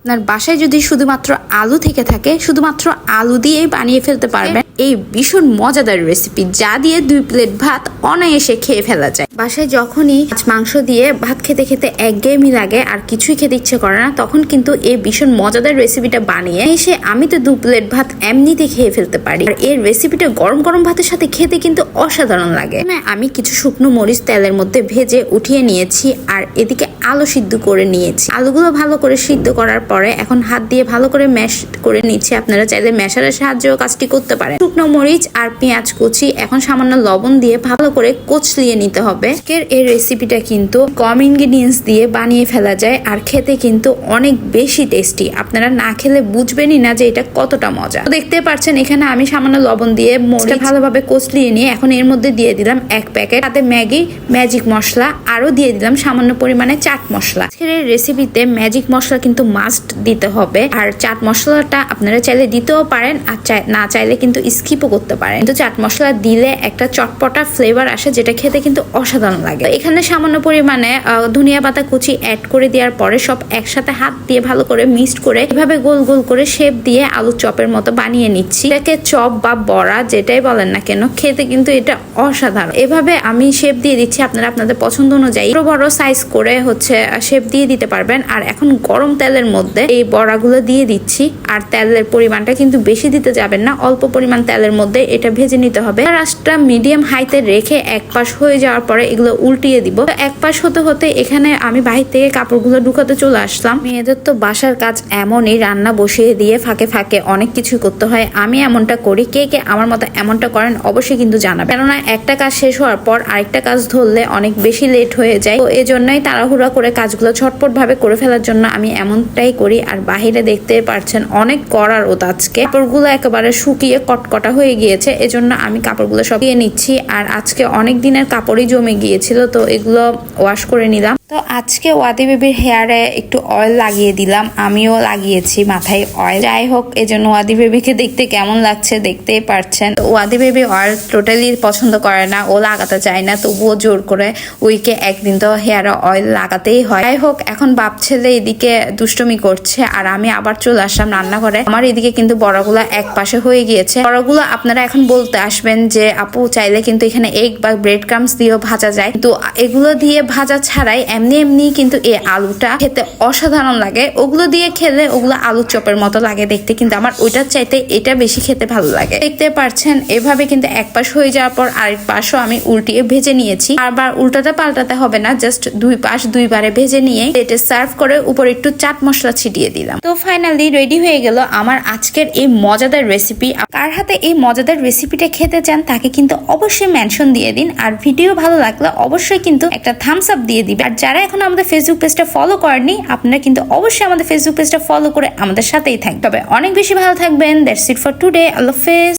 আপনার বাসায় যদি শুধুমাত্র আলু থেকে থাকে শুধুমাত্র আলু দিয়েই বানিয়ে ফেলতে পারবেন। এই ভীষণ মজাদার রেসিপি যা দিয়ে দুই প্লেট ভাত অনায়াসে খেয়ে ফেলা যায়। বাসায় যখনই মাংস দিয়ে ভাত খেতে খেতে একঘেয়েমি লাগে আর কিছুই খেতে ইচ্ছে করে না, তখন কিন্তু এই ভীষণ মজাদার রেসিপিটা বানিয়ে এসে আমি তো দু প্লেট ভাত এমনিতে খেয়ে ফেলতে পারি। আর এই রেসিপিটা গরম গরম ভাতের সাথে খেতে কিন্তু অসাধারণ লাগে। আমি কিছু শুকনো মরিচ তেলের মধ্যে ভেজে উঠিয়ে নিয়েছি আর এদিকে আলু সিদ্ধ করে নিয়েছি। আলুগুলো ভালো করে সিদ্ধ করার পরে এখন হাত দিয়ে ভালো করে ম্যাশ করে নিচ্ছি। আপনারা চাইলে ম্যাশারের সাহায্যেও কাজটি করতে পারেন। শুকনো মরিচ আর পেঁয়াজ কুচি এখন সামান্য লবণ দিয়ে ভালো করে কচলিয়ে নিতে হবে। আজকের এই রেসিপিটা কিন্তু কম ইনগ্রিডিয়েন্টস দিয়ে বানিয়ে ফেলা যায় আর খেতে কিন্তু অনেক বেশি টেস্টি আপনারা না খেলে বুঝবেনই না যে এটা কতটা মজা। দেখতে পাচ্ছেন এখানে আমি সামান্য লবণ দিয়ে মরিচটা ভালোভাবে কচলিয়ে নিয়ে এখন এর মধ্যে দিয়ে দিলাম এক প্যাকেট সাথে ম্যাগি ম্যাজিক মশলা আরও দিয়ে দিলাম সামান্য পরিমাণে চাট মশলা। আজকের এই রেসিপিতে ম্যাজিক মশলা কিন্তু মাস্ট দিতে হবে। আর চাট মশলাটা আপনারা চাইলে দিতেও পারেন আর চাই- না চাইলে কিন্তু স্কিপও করতে পারেন। কিন্তু চাট মশলা দিলে একটা চটপটা ফ্লেভার আসে যেটা খেতে কিন্তু অসাধারণ লাগে। এখানে সামান্য পরিমাণে ধনিয়া পাতা কুচি অ্যাড করে দেওয়ার পরে সব একসাথে হাত দিয়ে ভালো করে মিক্সড করে এভাবে গোল গোল করে শেপ দিয়ে আলু চপের মতো বানিয়ে নিচ্ছি। এটাকে চপ বা বড়া যেটাই বলেন না কেন, খেতে কিন্তু এটা অসাধারণ। এভাবে আমি শেপ দিয়ে দিচ্ছি আপনারা আপনাদের পছন্দ অনুযায়ী। বড় বড় সাইজ করে হচ্ছে শেপ দিয়ে দিতে পারবেন। আর এখন গরম তেলের মধ্যে এই বড়াগুলো দিয়ে দিচ্ছি। আর তেলের পরিমাণটা কিন্তু বেশি দিতে যাবেন না, অল্প পরিমাণ তেলের মধ্যে এটা ভেজে নিতে হবে। রাসটা মিডিয়াম হাইতে রেখে এক পাশ হয়ে যাওয়ার পরে এগুলো উল্টিয়ে দিব। এক পাশ হতে হতে এখানে আমি বাহির থেকে কাপড়গুলো ঢুকাতে চলে আসলাম। মেয়েদের তো বাসার কাজ এমনই, রান্না বসিয়ে দিয়ে ফাঁকে ফাঁকে অনেক কিছু করতে হয়। আমি এমনটা করি, কে কে আমার মতো এমনটা করেন অবশ্যই কিন্তু জানাবেন। কেননা একটা কাজ শেষ হওয়ার পর আরেকটা কাজ ধরলে অনেক বেশি লেট হয়ে যায়। তো এই জন্যই তাড়াহুড়া করে কাজগুলো ছটপট ভাবে করে ফেলার জন্য আমি এমনটাই করি। আর বাহিরে দেখতে পারছেন অনেক করার ওত আজকে। কাপড়গুলো একেবারে শুকিয়ে কটকটা হয়ে গিয়েছে, এজন্য আমি কাপড়গুলো সব দিয়ে নিচ্ছি। আর আজকে অনেক দিনের কাপড়ই জমে গিয়েছিল, তো এগুলো ওয়াশ করে নিলাম। তো আজকে ওয়াদি বেবির হেয়ারে একটু অয়েল লাগিয়ে দিলাম। আমিও লাগিয়েছি মাথায় অয়েল যাই হোক এই জন্য ওয়াদি বেবিকে দেখতে কেমন লাগছে দেখতেই পারছেন। ওয়াদি বেবি অয়েল টোটালি পছন্দ করে না, ও লাগাতে চায় না, তবুও জোর করে উইকে একদিন তো হেয়ারে অয়েল লাগাতেই হয়। যাই হোক, এখন বাপ ছেলে এদিকে দুষ্টমি করছে, আর আমি আবার চলে আসলাম রান্নাঘরে। আমার এদিকে কিন্তু বড়গুলো এক পাশে হয়ে গিয়েছে। বড়গুলো আপনারা এখন বলতে আসবেন যে, আপু চাইলে কিন্তু এখানে এগ বা ব্রেড ক্রামস দিয়েও ভাজা যায়। তো এগুলো দিয়ে ভাজা ছাড়াই এমনি এমনি কিন্তু এই আলুটা খেতে অসাধারণ লাগে। ওগুলো দিয়ে খেলে ওগুলো আলু চপের মতো লাগে দেখতে, কিন্তু আমার ওইটার চাইতে এটা বেশি খেতে ভালো লাগে। দেখতে পারছেন, এভাবে কিন্তু এক পাশ হয়ে যাওয়ার পর আরেক পাশও আমি উল্টিয়ে ভেজে নিয়েছি। আবার উল্টাতে পাল্টাতে হবে না জাস্ট দুই পাশ দুইবারে ভেজে নিয়ে এটা সার্ভ করে উপরে একটু চাট মশলা ছিটিয়ে দিলাম। তো ফাইনালি রেডি হয়ে গেল আমার আজকের এই মজাদার রেসিপি কার হাতে এই মজাদার রেসিপিটা খেতে চান তাকে কিন্তু অবশ্যই মেনশন দিয়ে দিন। আর ভিডিও ভালো লাগলে অবশ্যই কিন্তু একটা থামস আপ দিয়ে দিবে আর যারা এখন আমাদের ফেসবুক পেজটা ফলো করেননি, আপনারা কিন্তু অবশ্যই আমাদের ফেসবুক পেজটা ফলো করে আমাদের সাথেই থাকবেন। তবে অনেক বেশি ভালো থাকবেন। That's it for today Allah